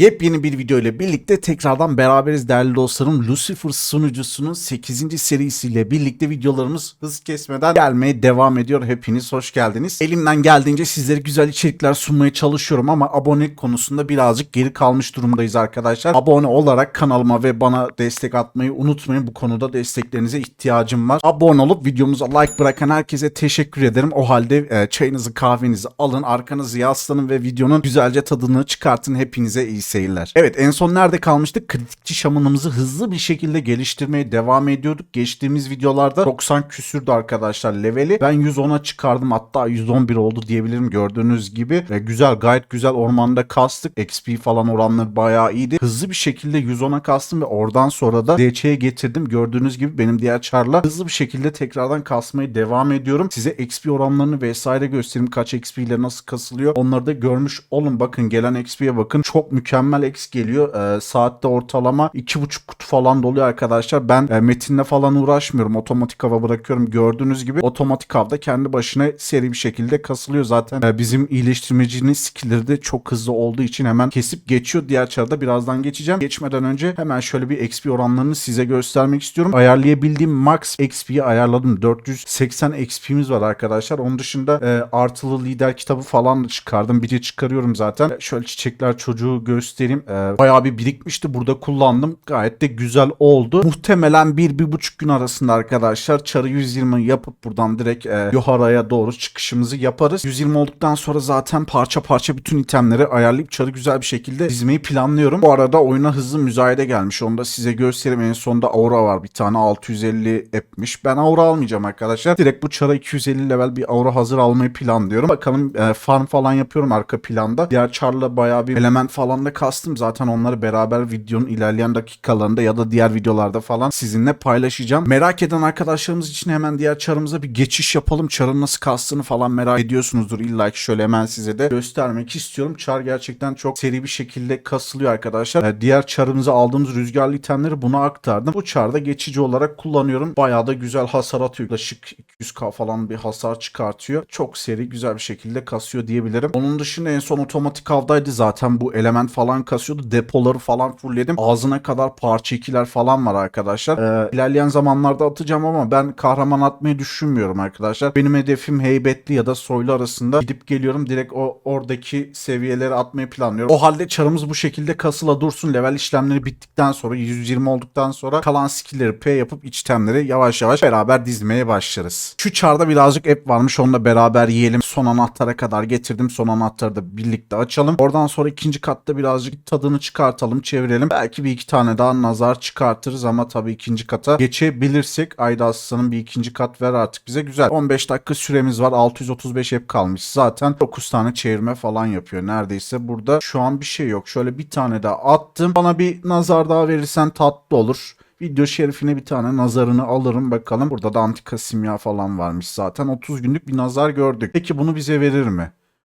Yepyeni bir video ile birlikte tekrardan beraberiz değerli dostlarım. Lucifer sunucusunun 8. serisiyle birlikte videolarımız hız kesmeden gelmeye devam ediyor. Hepiniz hoş geldiniz. Elimden geldiğince sizlere güzel içerikler sunmaya çalışıyorum ama abone konusunda birazcık geri kalmış durumdayız arkadaşlar. Abone olarak kanalıma ve bana destek atmayı unutmayın. Bu konuda desteklerinize ihtiyacım var. Abone olup videomuza like bırakan herkese teşekkür ederim. O halde e, çayınızı kahvenizi alın, arkanızı yaslanın ve videonun güzelce tadını çıkartın. Hepinize iyi seyirler. Evet en son nerede kalmıştık? Kritikçi şamanımızı hızlı bir şekilde geliştirmeye devam ediyorduk. Geçtiğimiz videolarda 90 küsürdü arkadaşlar leveli. Ben 110'a çıkardım hatta 111 oldu diyebilirim gördüğünüz gibi. Ve güzel gayet güzel ormanda kastık. XP falan oranları bayağı iyiydi. Hızlı bir şekilde 110'a kastım ve oradan sonra da DC'ye getirdim. Gördüğünüz gibi benim diğer çarla hızlı bir şekilde tekrardan kasmaya devam ediyorum. Size XP oranlarını vesaire göstereyim. Kaç XP ile nasıl kasılıyor. Onları da görmüş olun. Bakın gelen XP'ye bakın. Çok mükemmel X geliyor. Ee, saatte ortalama 2,5 kutu falan doluyor arkadaşlar. Ben e, metinle falan uğraşmıyorum. Otomatik hava bırakıyorum. Gördüğünüz gibi otomatik havda kendi başına seri bir şekilde kasılıyor. Zaten e, bizim iyileştirmecinin skillleri de çok hızlı olduğu için hemen kesip geçiyor. Diğer çarda birazdan geçeceğim. Geçmeden önce hemen şöyle bir XP oranlarını size göstermek istiyorum. Ayarlayabildiğim max XP'yi ayarladım. 480 XP'miz var arkadaşlar. Onun dışında e, artılı lider kitabı falan da çıkardım. Bir de çıkarıyorum zaten. E, Şöyle çiçekler çocuğu göstereyim. E, bayağı bir birikmişti. Burada kullandım. Gayet de güzel oldu. Muhtemelen bir, bir buçuk gün arasında arkadaşlar çarı 120 yapıp buradan direkt e, Yohara'ya doğru çıkışımızı yaparız. 120 olduktan sonra zaten parça parça bütün itemleri ayarlayıp çarı güzel bir şekilde dizmeyi planlıyorum. Bu arada oyuna hızlı müzayede gelmiş. Onu da size göstereyim. En sonunda aura var. Bir tane 650 etmiş. Ben aura almayacağım arkadaşlar. Direkt bu çara 250 level bir aura hazır almayı planlıyorum. Bakalım e, farm falan yapıyorum arka planda. Diğer çarla bayağı bir element falan da kastım. Zaten onları beraber videonun ilerleyen dakikalarında ya da diğer videolarda falan sizinle paylaşacağım. Merak eden arkadaşlarımız için hemen diğer çarımıza bir geçiş yapalım. Çarın nasıl kastığını falan merak ediyorsunuzdur. İlla ki şöyle hemen size de göstermek istiyorum. Çar gerçekten çok seri bir şekilde kasılıyor arkadaşlar. E, diğer çarımıza aldığımız rüzgarlı itemleri buna aktardım. Bu çarda geçici olarak kullanıyorum. Bayağı da güzel hasar atıyor. Yaklaşık 200k falan bir hasar çıkartıyor. Çok seri güzel bir şekilde kasıyor diyebilirim. Onun dışında en son otomatik avdaydı zaten bu element falan kasıyordu. Depoları falan fullledim. Ağzına kadar parça ikiler falan var arkadaşlar. Ee, ilerleyen zamanlarda atacağım ama ben kahraman atmayı düşünmüyorum arkadaşlar. Benim hedefim heybetli ya da soylu arasında gidip geliyorum. Direkt o oradaki seviyeleri atmayı planlıyorum. O halde çarımız bu şekilde kasıla dursun. Level işlemleri bittikten sonra 120 olduktan sonra kalan skill'leri P yapıp içtemleri yavaş yavaş beraber dizmeye başlarız. Şu çarda birazcık app varmış. Onunla beraber yiyelim. Son anahtara kadar getirdim. Son anahtarı da birlikte açalım. Oradan sonra ikinci katta birazcık tadını çıkartalım, çevirelim. Belki bir iki tane daha nazar çıkartırız ama tabii ikinci kata geçebilirsek Ayda Aslan'ın bir ikinci kat ver artık bize. Güzel. 15 dakika süremiz var. 635 app kalmış. Zaten 9 tane çevirme falan yapıyor. Neredeyse burada şu an bir şey yok. Şöyle bir tane daha attım. Bana bir nazar daha verirsen tatlı olur. Video şerifine bir tane nazarını alırım bakalım. Burada da antika simya falan varmış zaten. 30 günlük bir nazar gördük. Peki bunu bize verir mi?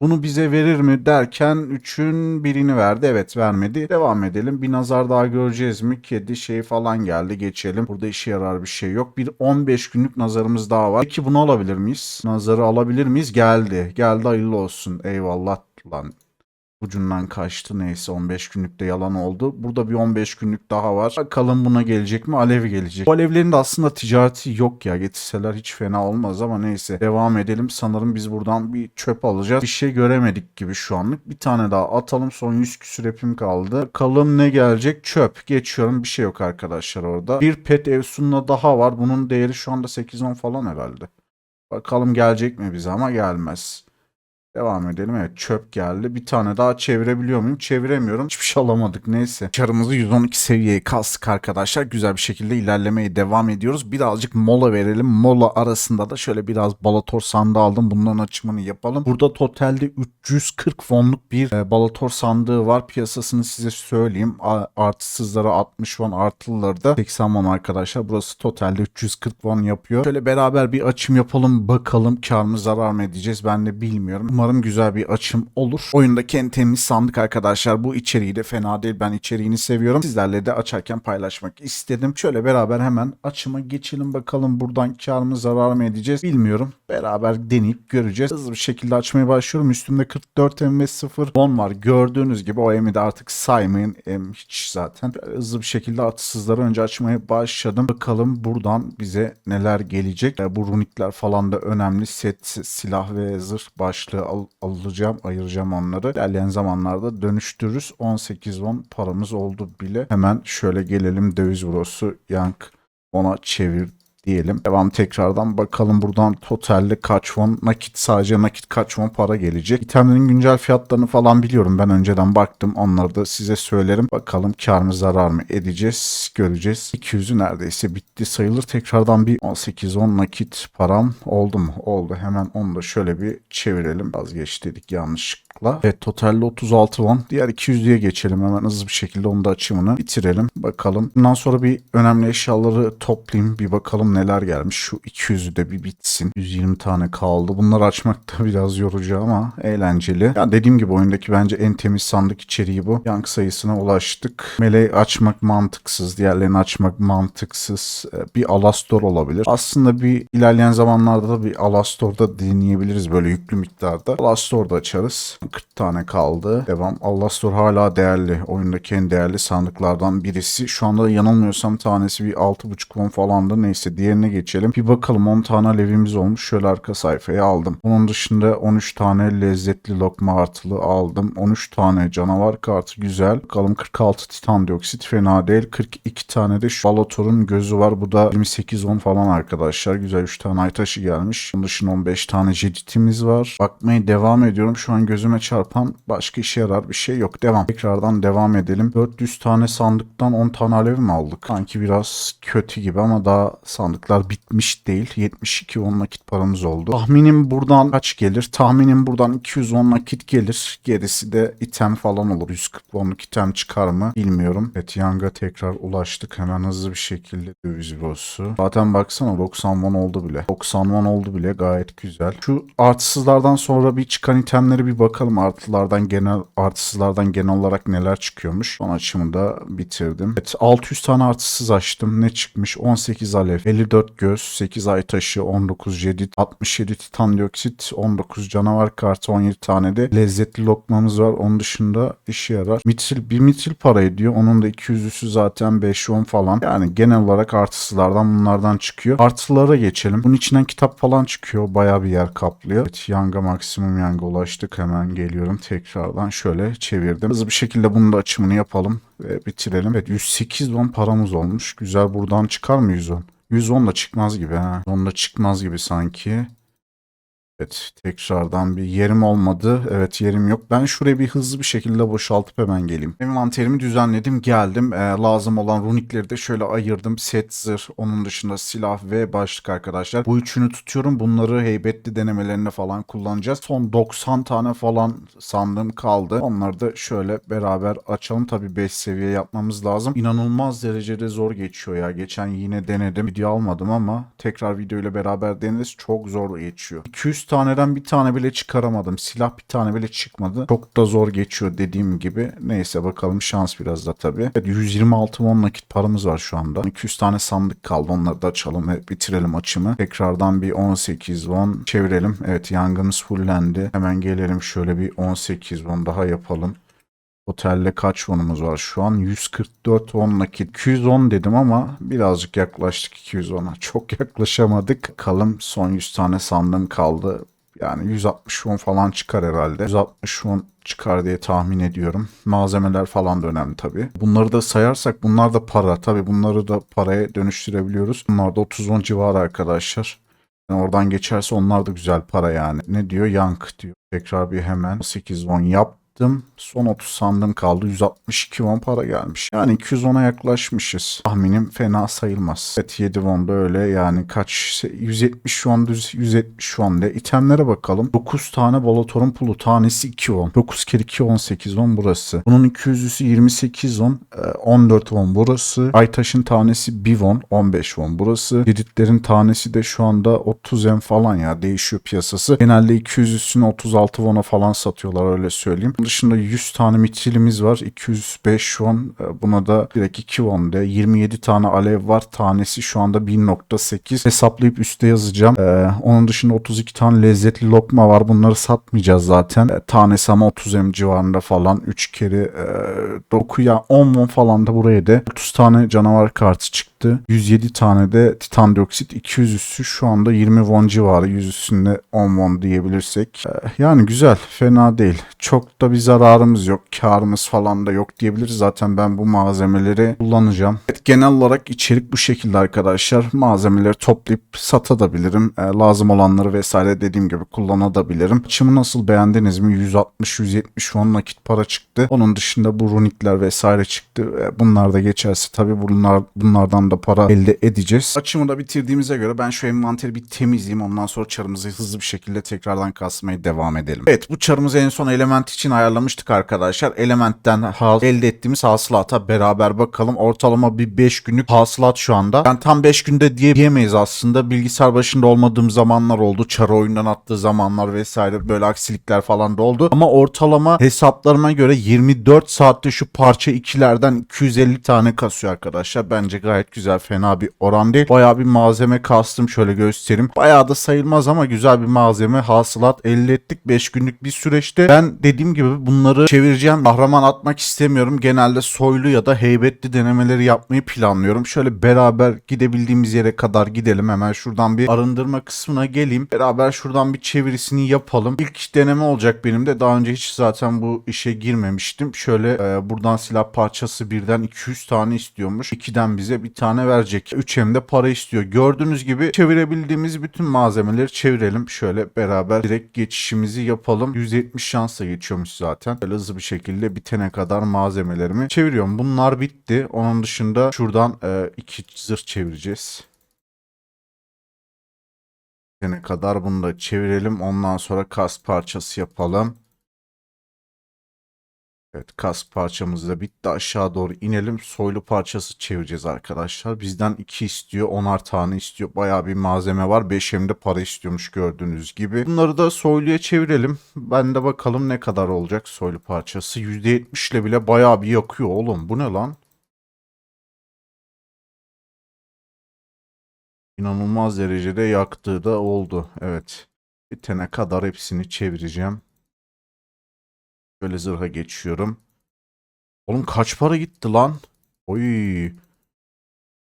Bunu bize verir mi derken 3'ün birini verdi. Evet vermedi. Devam edelim. Bir nazar daha göreceğiz mi? Kedi şey falan geldi. Geçelim. Burada işe yarar bir şey yok. Bir 15 günlük nazarımız daha var. Peki bunu alabilir miyiz? Nazarı alabilir miyiz? Geldi. Geldi hayırlı olsun. Eyvallah lan ucundan kaçtı. Neyse 15 günlük de yalan oldu. Burada bir 15 günlük daha var. Bakalım buna gelecek mi? Alev gelecek. Bu alevlerin de aslında ticareti yok ya. Getirseler hiç fena olmaz ama neyse. Devam edelim. Sanırım biz buradan bir çöp alacağız. Bir şey göremedik gibi şu anlık. Bir tane daha atalım. Son 100 küsür hepim kaldı. Bakalım ne gelecek? Çöp. Geçiyorum. Bir şey yok arkadaşlar orada. Bir pet evsunla daha var. Bunun değeri şu anda 8-10 falan herhalde. Bakalım gelecek mi bize ama gelmez. Devam edelim. Evet çöp geldi. Bir tane daha çevirebiliyor muyum? Çeviremiyorum. Hiçbir şey alamadık. Neyse. Çarımızı 112 seviyeye kastık arkadaşlar. Güzel bir şekilde ilerlemeye devam ediyoruz. Birazcık mola verelim. Mola arasında da şöyle biraz balator sandığı aldım. Bunların açımını yapalım. Burada totalde 340 wonluk bir e, balator sandığı var. Piyasasını size söyleyeyim. A- artısızları 60 won artılıları da 80 won arkadaşlar. Burası totalde 340 won yapıyor. Şöyle beraber bir açım yapalım. Bakalım kar mı zarar mı edeceğiz ben de bilmiyorum. Umarım Umarım güzel bir açım olur. Oyundaki en temiz sandık arkadaşlar. Bu içeriği de fena değil. Ben içeriğini seviyorum. Sizlerle de açarken paylaşmak istedim. Şöyle beraber hemen açıma geçelim bakalım buradan kar mı zarar mı edeceğiz bilmiyorum. Beraber deneyip göreceğiz. Hızlı bir şekilde açmaya başlıyorum. Üstümde 44 M ve 0 bon var. Gördüğünüz gibi o M'i de artık saymayın. M hiç zaten. Böyle hızlı bir şekilde atsızları önce açmaya başladım. Bakalım buradan bize neler gelecek. Bu runikler falan da önemli. Set, silah ve zırh başlığı al- alacağım, ayıracağım onları. İlerleyen zamanlarda dönüştürürüz. 18-10 paramız oldu bile. Hemen şöyle gelelim döviz bürosu yank ona çevir diyelim. Devam tekrardan bakalım buradan totalde kaç won nakit sadece nakit kaç won para gelecek. İtemlerin güncel fiyatlarını falan biliyorum. Ben önceden baktım. Onları da size söylerim. Bakalım kar mı zarar mı edeceğiz. Göreceğiz. 200'ü neredeyse bitti sayılır. Tekrardan bir 18-10 nakit param oldu mu? Oldu. Hemen onu da şöyle bir çevirelim. Vazgeç dedik yanlışlıkla. Evet totalde 36 won. Diğer 200'lüye geçelim. Hemen hızlı bir şekilde onu da açımını bitirelim. Bakalım. Bundan sonra bir önemli eşyaları toplayayım. Bir bakalım neler gelmiş. Şu 200'ü de bir bitsin. 120 tane kaldı. Bunları açmak da biraz yorucu ama eğlenceli. Ya dediğim gibi oyundaki bence en temiz sandık içeriği bu. Yank sayısına ulaştık. Meleği açmak mantıksız. Diğerlerini açmak mantıksız. Ee, Bir Alastor olabilir. Aslında bir ilerleyen zamanlarda da bir Alastor da deneyebiliriz böyle yüklü miktarda. Alastor da açarız. 40 tane kaldı. Devam. Alastor hala değerli. Oyundaki en değerli sandıklardan birisi. Şu anda yanılmıyorsam tanesi bir 6.5 won falandı. Neyse diğerine geçelim. Bir bakalım 10 tane alevimiz olmuş. Şöyle arka sayfaya aldım. Bunun dışında 13 tane lezzetli lokma artılı aldım. 13 tane canavar kartı güzel. Bakalım 46 titan dioksit fena değil. 42 tane de şu Balator'un gözü var. Bu da 28-10 falan arkadaşlar. Güzel 3 tane ay taşı gelmiş. Bunun dışında 15 tane jeditimiz var. Bakmaya devam ediyorum. Şu an gözüme çarpan başka işe yarar bir şey yok. Devam. Tekrardan devam edelim. 400 tane sandıktan 10 tane alev mi aldık? Sanki biraz kötü gibi ama daha sandıklar bitmiş değil. 72 10 nakit paramız oldu. Tahminim buradan kaç gelir? Tahminim buradan 210 nakit gelir. Gerisi de item falan olur. 140 onluk item çıkar mı? Bilmiyorum. Evet Yang'a tekrar ulaştık. Hemen hızlı bir şekilde döviz bürosu. Zaten baksana 90 won oldu bile. 90 won oldu bile gayet güzel. Şu artısızlardan sonra bir çıkan itemlere bir bakalım. Artılardan genel artısızlardan genel olarak neler çıkıyormuş. Son açımı da bitirdim. Evet 600 tane artısız açtım. Ne çıkmış? 18 alev, 54 göz, 8 ay taşı, 19 jedit, 67 titan dioksit, 19 canavar kartı, 17 tane de lezzetli lokmamız var. Onun dışında işe yarar. Mitril, bir mitril para ediyor. Onun da 200'üsü zaten 5-10 falan. Yani genel olarak artısızlardan bunlardan çıkıyor. Artılara geçelim. Bunun içinden kitap falan çıkıyor. Bayağı bir yer kaplıyor. Evet, Yanga maksimum Yanga ulaştık. Hemen geliyorum. Tekrardan şöyle çevirdim. Hızlı bir şekilde bunun da açımını yapalım ve bitirelim. Evet 108 won paramız olmuş. Güzel buradan çıkar mı 110? 110 da çıkmaz gibi ha. 110 da çıkmaz gibi sanki. Evet tekrardan bir yerim olmadı. Evet yerim yok. Ben şuraya bir hızlı bir şekilde boşaltıp hemen geleyim. Envanterimi düzenledim geldim. Ee, lazım olan runikleri de şöyle ayırdım. Set zırh onun dışında silah ve başlık arkadaşlar. Bu üçünü tutuyorum. Bunları heybetli denemelerine falan kullanacağız. Son 90 tane falan sandığım kaldı. Onları da şöyle beraber açalım. Tabii 5 seviye yapmamız lazım. İnanılmaz derecede zor geçiyor ya. Geçen yine denedim. Video almadım ama tekrar video ile beraber deneriz. Çok zor geçiyor. 200 taneden bir tane bile çıkaramadım. Silah bir tane bile çıkmadı. Çok da zor geçiyor dediğim gibi. Neyse bakalım şans biraz da tabii. Evet 126 won nakit paramız var şu anda. 200 tane sandık kaldı. Onları da açalım ve bitirelim açımı. Tekrardan bir 18 won çevirelim. Evet yangınımız fullendi. Hemen gelelim şöyle bir 18 won daha yapalım. Otelde kaç wonumuz var şu an? 144 won nakit. 210 dedim ama birazcık yaklaştık 210'a. Çok yaklaşamadık. Bakalım son 100 tane sandığım kaldı. Yani 160 won falan çıkar herhalde. 160 won çıkar diye tahmin ediyorum. Malzemeler falan da önemli tabii. Bunları da sayarsak bunlar da para. Tabii bunları da paraya dönüştürebiliyoruz. Bunlar da 30 won civarı arkadaşlar. Yani oradan geçerse onlar da güzel para yani. Ne diyor? Yank diyor. Tekrar bir hemen 8 won yap yaptım. Son 30 sandım kaldı. 162 won para gelmiş. Yani 210'a yaklaşmışız. Tahminim fena sayılmaz. Evet 7 won böyle yani kaç 170 won düz 170 won de. İtemlere bakalım. 9 tane balatorun pulu tanesi 2 won. 9 kere 2 18 won burası. Bunun 200'lüsü 28 won. e, 14 won burası. Aytaş'ın tanesi 1 won 15 won burası. Diditlerin tanesi de şu anda 30 en falan ya değişiyor piyasası. Genelde 200 üstüne 36 won'a falan satıyorlar öyle söyleyeyim. Dışında 100 tane mitrilimiz var. 205 won. E, Buna da direkt 2 won de. 27 tane alev var. Tanesi şu anda 1.8. Hesaplayıp üste yazacağım. E, onun dışında 32 tane lezzetli lokma var. Bunları satmayacağız zaten. E, tanesi ama 30 em civarında falan. 3 kere e, 9 ya 10 won falan da buraya da 30 tane canavar kartı çıktı. 107 tane de titan dioksit 200 üstü şu anda 20 won civarı 100 üstünde 10 won diyebilirsek. Ee, yani güzel fena değil. Çok da bir zararımız yok. Karımız falan da yok diyebiliriz. Zaten ben bu malzemeleri kullanacağım. Genel olarak içerik bu şekilde arkadaşlar. Malzemeleri toplayıp satabilirim. Ee, lazım olanları vesaire dediğim gibi kullanabilirim. Açımı nasıl beğendiniz mi? 160-170 won nakit para çıktı. Onun dışında bu runikler vesaire çıktı. Ee, Bunlar da geçerse tabii bunlar bunlardan da para elde edeceğiz. Açımı da bitirdiğimize göre ben şu envanteri bir temizleyeyim. Ondan sonra çarımızı hızlı bir şekilde tekrardan kasmaya devam edelim. Evet bu çarımızı en son element için ayarlamıştık arkadaşlar. Elementten elde ettiğimiz hasılata beraber bakalım. Ortalama bir 5 günlük hasılat şu anda. Ben tam 5 günde diye diyemeyiz aslında. Bilgisayar başında olmadığım zamanlar oldu. Çarı oyundan attığı zamanlar vesaire böyle aksilikler falan da oldu. Ama ortalama hesaplarıma göre 24 saatte şu parça ikilerden 250 tane kasıyor arkadaşlar. Bence gayet güzel fena bir oran değil. Bayağı bir malzeme kastım şöyle göstereyim. Bayağı da sayılmaz ama güzel bir malzeme hasılat elde ettik 5 günlük bir süreçte. Ben dediğim gibi bunları çevireceğim. Kahraman atmak istemiyorum. Genelde soylu ya da heybetli denemeleri yapmayı planlıyorum. Şöyle beraber gidebildiğimiz yere kadar gidelim. Hemen şuradan bir arındırma kısmına geleyim. Beraber şuradan bir çevirisini yapalım. İlk deneme olacak benim de. Daha önce hiç zaten bu işe girmemiştim. Şöyle e, buradan silah parçası birden 200 tane istiyormuş. 2'den bize bir tane verecek. 3 hem de para istiyor. Gördüğünüz gibi çevirebildiğimiz bütün malzemeleri çevirelim. Şöyle beraber direkt geçişimizi yapalım. 170 şansla geçiyormuş zaten. Böyle hızlı bir şekilde bitene kadar malzemelerimi çeviriyorum. Bunlar bitti. Onun dışında şuradan e, iki zırh çevireceğiz. Bitene kadar bunu da çevirelim. Ondan sonra kas parçası yapalım. Evet kas parçamız da bitti. Aşağı doğru inelim. Soylu parçası çevireceğiz arkadaşlar. Bizden 2 istiyor. 10'ar tane istiyor. Bayağı bir malzeme var. 5 hem de para istiyormuş gördüğünüz gibi. Bunları da soyluya çevirelim. Ben de bakalım ne kadar olacak soylu parçası. %70 ile bile bayağı bir yakıyor oğlum. Bu ne lan? İnanılmaz derecede yaktığı da oldu. Evet. Bitene kadar hepsini çevireceğim. Böyle zırha geçiyorum. Oğlum kaç para gitti lan? Oy.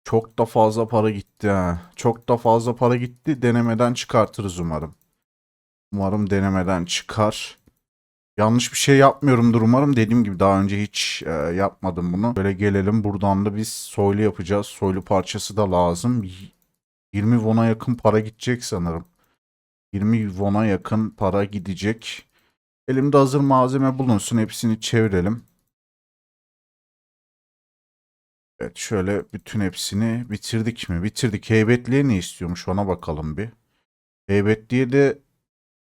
Çok da fazla para gitti ha. Çok da fazla para gitti. Denemeden çıkartırız umarım. Umarım denemeden çıkar. Yanlış bir şey yapmıyorumdur umarım. Dediğim gibi daha önce hiç e, yapmadım bunu. Böyle gelelim buradan da biz soylu yapacağız. Soylu parçası da lazım. Y- 20 won'a yakın para gidecek sanırım. 20 won'a yakın para gidecek. Elimde hazır malzeme bulunsun. Hepsini çevirelim. Evet şöyle bütün hepsini bitirdik mi? Bitirdik. Heybetliye ne istiyormuş ona bakalım bir. Heybetliye de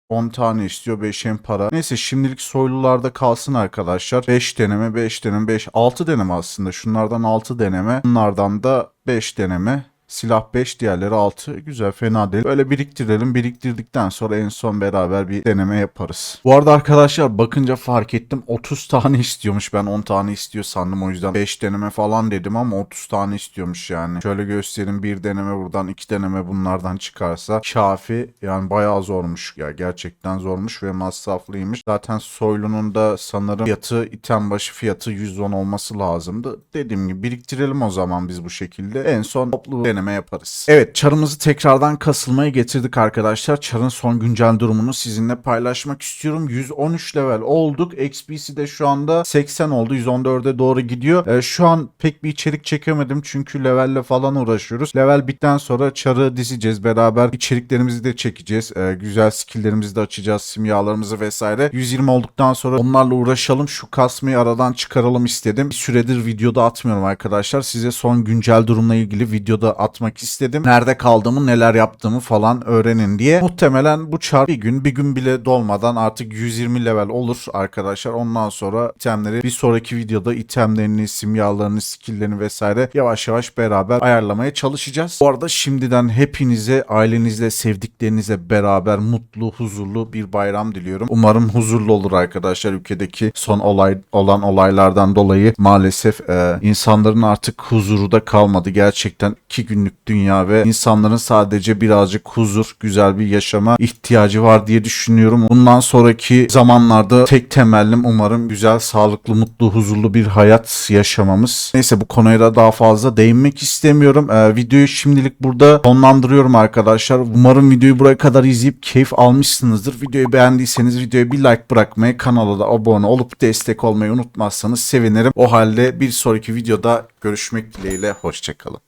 10 tane istiyor 5 hem para. Neyse şimdilik soylularda kalsın arkadaşlar. 5 deneme 5 deneme 5 6 deneme aslında. Şunlardan 6 deneme. Bunlardan da 5 deneme. Silah 5 diğerleri 6. Güzel fena değil. Böyle biriktirelim. Biriktirdikten sonra en son beraber bir deneme yaparız. Bu arada arkadaşlar bakınca fark ettim. 30 tane istiyormuş. Ben 10 tane istiyor sandım. O yüzden 5 deneme falan dedim ama 30 tane istiyormuş yani. Şöyle göstereyim. Bir deneme buradan iki deneme bunlardan çıkarsa kafi. Yani bayağı zormuş. Ya gerçekten zormuş ve masraflıymış. Zaten soylunun da sanırım fiyatı item başı fiyatı 110 olması lazımdı. Dediğim gibi biriktirelim o zaman biz bu şekilde. En son toplu deneme deneme yaparız. Evet çarımızı tekrardan kasılmaya getirdik arkadaşlar. Çarın son güncel durumunu sizinle paylaşmak istiyorum. 113 level olduk. XP'si de şu anda 80 oldu. 114'e doğru gidiyor. Ee, şu an pek bir içerik çekemedim çünkü levelle falan uğraşıyoruz. Level bitten sonra çarı dizeceğiz. Beraber içeriklerimizi de çekeceğiz. Ee, güzel skilllerimizi de açacağız. Simyalarımızı vesaire. 120 olduktan sonra onlarla uğraşalım. Şu kasmayı aradan çıkaralım istedim. Bir süredir videoda atmıyorum arkadaşlar. Size son güncel durumla ilgili videoda atmak istedim. Nerede kaldığımı, neler yaptığımı falan öğrenin diye. Muhtemelen bu çar bir gün, bir gün bile dolmadan artık 120 level olur arkadaşlar. Ondan sonra itemleri bir sonraki videoda itemlerini, simyalarını, skilllerini vesaire yavaş yavaş beraber ayarlamaya çalışacağız. Bu arada şimdiden hepinize, ailenizle, sevdiklerinizle beraber mutlu, huzurlu bir bayram diliyorum. Umarım huzurlu olur arkadaşlar ülkedeki son olay olan olaylardan dolayı maalesef e, insanların artık huzuru da kalmadı. Gerçekten iki günlük dünya ve insanların sadece birazcık huzur, güzel bir yaşama ihtiyacı var diye düşünüyorum. Bundan sonraki zamanlarda tek temellim umarım güzel, sağlıklı, mutlu, huzurlu bir hayat yaşamamız. Neyse bu konuya da daha fazla değinmek istemiyorum. E, videoyu şimdilik burada sonlandırıyorum arkadaşlar. Umarım videoyu buraya kadar izleyip keyif almışsınızdır. Videoyu beğendiyseniz videoya bir like bırakmayı, kanala da abone olup destek olmayı unutmazsanız sevinirim. O halde bir sonraki videoda görüşmek dileğiyle. Hoşçakalın.